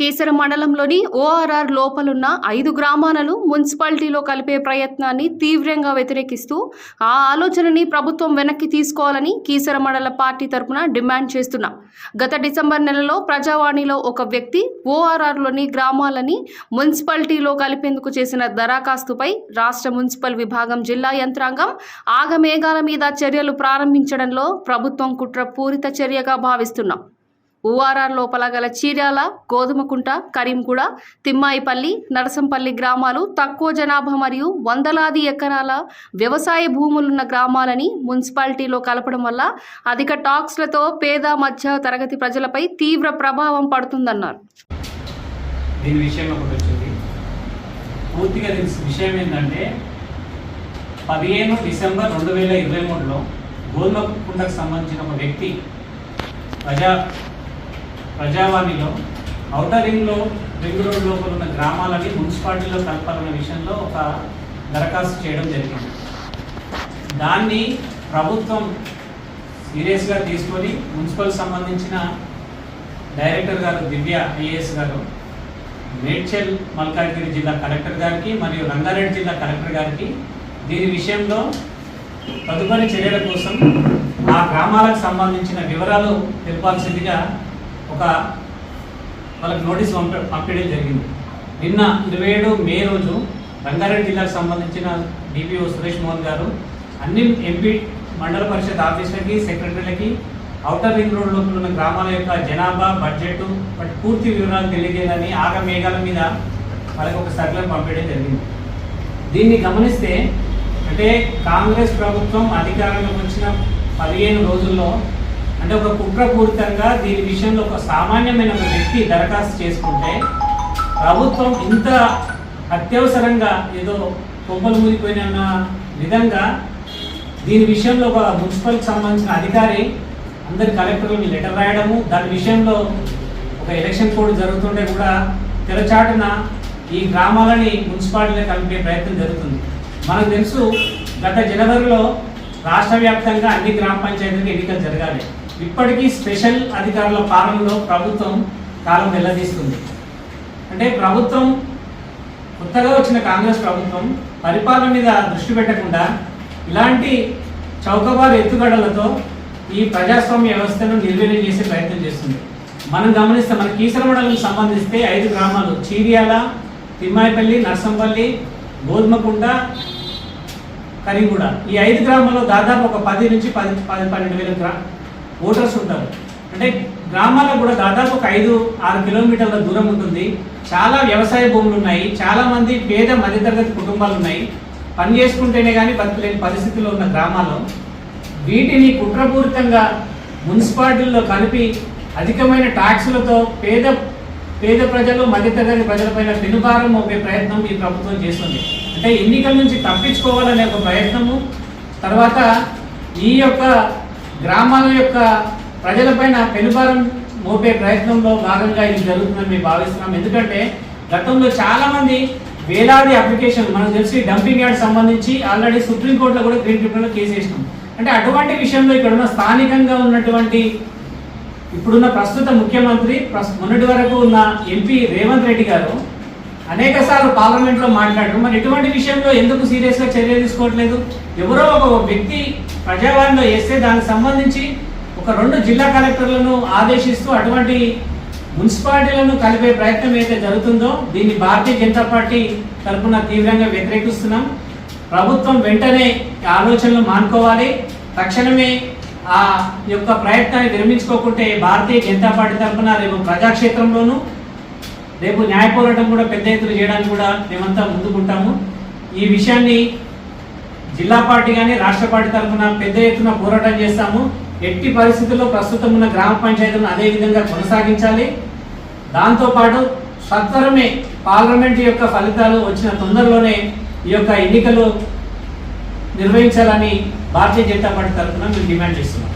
కేసర మండలంలోని ఓఆర్ఆర్ లోపలున్న ఐదు గ్రామాలను మున్సిపాలిటీలో కలిపే ప్రయత్నాన్ని తీవ్రంగా వ్యతిరేకిస్తూ ఆ ఆలోచనని ప్రభుత్వం వెనక్కి తీసుకోవాలని కీసర మండల పార్టీ తరపున డిమాండ్ చేస్తున్నాం. గత డిసెంబర్ నెలలో ప్రజావాణిలో ఒక వ్యక్తి ఓఆర్ఆర్లోని గ్రామాలని మున్సిపాలిటీలో కలిపేందుకు చేసిన దరఖాస్తుపై రాష్ట్ర మున్సిపల్ విభాగం జిల్లా యంత్రాంగం ఆగమేఘాల మీద చర్యలు ప్రారంభించడంలో ప్రభుత్వం కుట్రపూరిత చర్యగా భావిస్తున్నాం. ఊఆర్ఆర్ లోపల గల చీర్యాల గోధుమకుంట కరీంగూడ తిమ్మాయిపల్లి నరసంపల్లి గ్రామాలు తక్కువ జనాభా మరియు వందలాది ఎకరాల వ్యవసాయ భూములున్న గ్రామాలని మున్సిపాలిటీలో కలపడం వల్ల అధిక టాక్స్లతో పేద మధ్య తరగతి ప్రజలపై తీవ్ర ప్రభావం పడుతుందన్నారు. దీని విషయం ఒకటి వచ్చింది. పూర్తిగా దీని విషయం ఏంటంటే పదిహేను డిసెంబర్ రెండు వేల ఇరవై మూడులో గోధుమ కుండకు సంబంధించిన ఒక వ్యక్తి ప్రజా ప్రజావాణిలో ఔటర్ రింగ్లో రింగ్ రోడ్ లోపల ఉన్న గ్రామాలని మున్సిపాలిటీలో కలపాలన్న విషయంలో ఒక దరఖాస్తు చేయడం జరిగింది. దాన్ని ప్రభుత్వం సీరియస్గా తీసుకొని మున్సిపల్ సంబంధించిన డైరెక్టర్ గారు దివ్య ఐఏఎస్ గారు మేడ్చల్ మల్కాజ్గిరి జిల్లా కలెక్టర్ గారికి మరియు రంగారెడ్డి జిల్లా కలెక్టర్ గారికి దీని విషయంలో తదుపరి చర్యల కోసం ఆ గ్రామాలకు సంబంధించిన వివరాలు తెలపాల్సిందిగా ఒక వాళ్ళకి నోటీస్ పంప పంపించడం జరిగింది. నిన్న ఇరవై ఏడు మే రోజు రంగారెడ్డి జిల్లాకు సంబంధించిన డిపిఓ సురేష్ మోహన్ గారు అన్ని ఎంపీ మండల పరిషత్ ఆఫీసులకి సెక్రటరీలకి ఔటర్ రింగ్ రోడ్ లోపల ఉన్న గ్రామాల యొక్క జనాభా బడ్జెట్ వాటి పూర్తి వివరాలు తెలియజేయాలని ఆగ మేఘాల మీద వాళ్ళకి ఒక సర్వే పంపించడం జరిగింది. దీన్ని గమనిస్తే అంటే కాంగ్రెస్ ప్రభుత్వం అధికారంలోకి వచ్చిన పదిహేను రోజుల్లో అంటే ఒక కుట్రపూరితంగా దీని విషయంలో ఒక సామాన్యమైన ఒక వ్యక్తి దరఖాస్తు చేసుకుంటే ప్రభుత్వం ఇంత అత్యవసరంగా ఏదో కొంపలు మునిగిపోయిన విధంగా దీని విషయంలో ఒక మున్సిపల్కి సంబంధించిన అధికారి అందరి కలెక్టర్లకు లెటర్ రాయడము దాని విషయంలో ఒక ఎలక్షన్ కోడ్ జరుగుతుంటే కూడా తెరచాటున ఈ గ్రామాలని మున్సిపాలిటీలో కలిపే ప్రయత్నం జరుగుతుంది. మనకు తెలుసు గత జనవరిలో రాష్ట్ర వ్యాప్తంగా అన్ని గ్రామ పంచాయతీలకు ఎన్నికలు జరగాలి. ఇప్పటికీ స్పెషల్ అధికారుల పాలనలో ప్రభుత్వం కాలం వెళ్ళదీస్తుంది అంటే ప్రభుత్వం కొత్తగా వచ్చిన కాంగ్రెస్ ప్రభుత్వం పరిపాలన మీద దృష్టి పెట్టకుండా ఇలాంటి చౌకబారు ఎత్తుగడలతో ఈ ప్రజాస్వామ్య వ్యవస్థను నిర్వీర్యం చేసే ప్రయత్నం చేస్తుంది. మనం గమనిస్తే మన కీసర మండలం సంబంధిస్తే ఐదు గ్రామాలు చీరియాల తిమ్మాయిపల్లి నర్సంపల్లి గోధుమకుంట కరీంగూడ. ఈ ఐదు గ్రామాల్లో దాదాపు ఒక పది నుంచి పది పది పన్నెండు వేల గ్రా ఓటర్స్ ఉంటారు. అంటే గ్రామాలకు కూడా దాదాపు ఒక ఐదు ఆరు కిలోమీటర్ల దూరం ఉంటుంది. చాలా వ్యవసాయ భూములు ఉన్నాయి. చాలా మంది పేద మధ్యతరగతి కుటుంబాలు ఉన్నాయి. పని చేసుకుంటేనే కానీ బతకలేని పరిస్థితుల్లో ఉన్న గ్రామాల్లో వీటిని కుట్రపూరితంగా మున్సిపాలిటీల్లో కలిపి అధికమైన ట్యాక్సులతో పేద పేద ప్రజలు మధ్యతరగతి ప్రజలపైన పెనుభారం మోపే ప్రయత్నం ఈ ప్రభుత్వం చేస్తుంది. అంటే ఎన్నికల నుంచి తప్పించుకోవాలనే ఒక ప్రయత్నము తర్వాత ఈ యొక్క గ్రామాల యొక్క ప్రజలపైన పెనుభారం మోపే ప్రయత్నంలో భాగంగా ఇది జరుగుతుందని మేము భావిస్తున్నాం. ఎందుకంటే గతంలో చాలా మంది వేలాది అప్లికేషన్ మనకు తెలిసి డంపింగ్ యార్డ్ సంబంధించి ఆల్రెడీ సుప్రీంకోర్టులో కూడా గ్రీన్ ట్రిబ్యునల్ కేసు వేసినాం. అంటే అటువంటి విషయంలో ఇక్కడ ఉన్న స్థానికంగా ఉన్నటువంటి ఇప్పుడున్న ప్రస్తుత ముఖ్యమంత్రి ప్రస్- మొన్నటి వరకు ఉన్న ఎంపీ రేవంత్ రెడ్డి గారు అనేక సార్లు పార్లమెంట్లో మాట్లాడారు. మరి ఇటువంటి విషయంలో ఎందుకు సీరియస్గా చర్య తీసుకోవట్లేదు? ఎవరో ఒక వ్యక్తి ప్రజావాణిలో వేస్తే దానికి సంబంధించి ఒక రెండు జిల్లా కలెక్టర్లను ఆదేశిస్తూ అటువంటి మున్సిపాలిటీలను కలిపే ప్రయత్నం ఏదైతే జరుగుతుందో దీన్ని భారతీయ జనతా పార్టీ తరఫున తీవ్రంగా వ్యతిరేకిస్తున్నాం. ప్రభుత్వం వెంటనే ఆలోచనలు మానుకోవాలి. తక్షణమే ఆ యొక్క ప్రయత్నాన్ని విరమించుకోకుంటే భారతీయ జనతా పార్టీ తరఫున రేపు ప్రజాక్షేత్రంలోనూ రేపు న్యాయ పోరాటం కూడా పెద్ద ఎత్తున చేయడానికి కూడా మేమంతా ముందుకుంటాము. ఈ విషయాన్ని జిల్లా పార్టీ కానీ రాష్ట్ర పార్టీ తరఫున పెద్ద ఎత్తున పోరాటం చేస్తాము. ఎట్టి పరిస్థితుల్లో ప్రస్తుతం ఉన్న గ్రామ పంచాయతీలను అదే విధంగా కొనసాగించాలి. దాంతోపాటు సత్వరమే పార్లమెంట్ యొక్క ఫలితాలు వచ్చిన తొందరలోనే ఈ యొక్క ఎన్నికలు నిర్వహించాలని భారతీయ జనతా పార్టీ తరఫున మేము డిమాండ్ చేస్తున్నాం.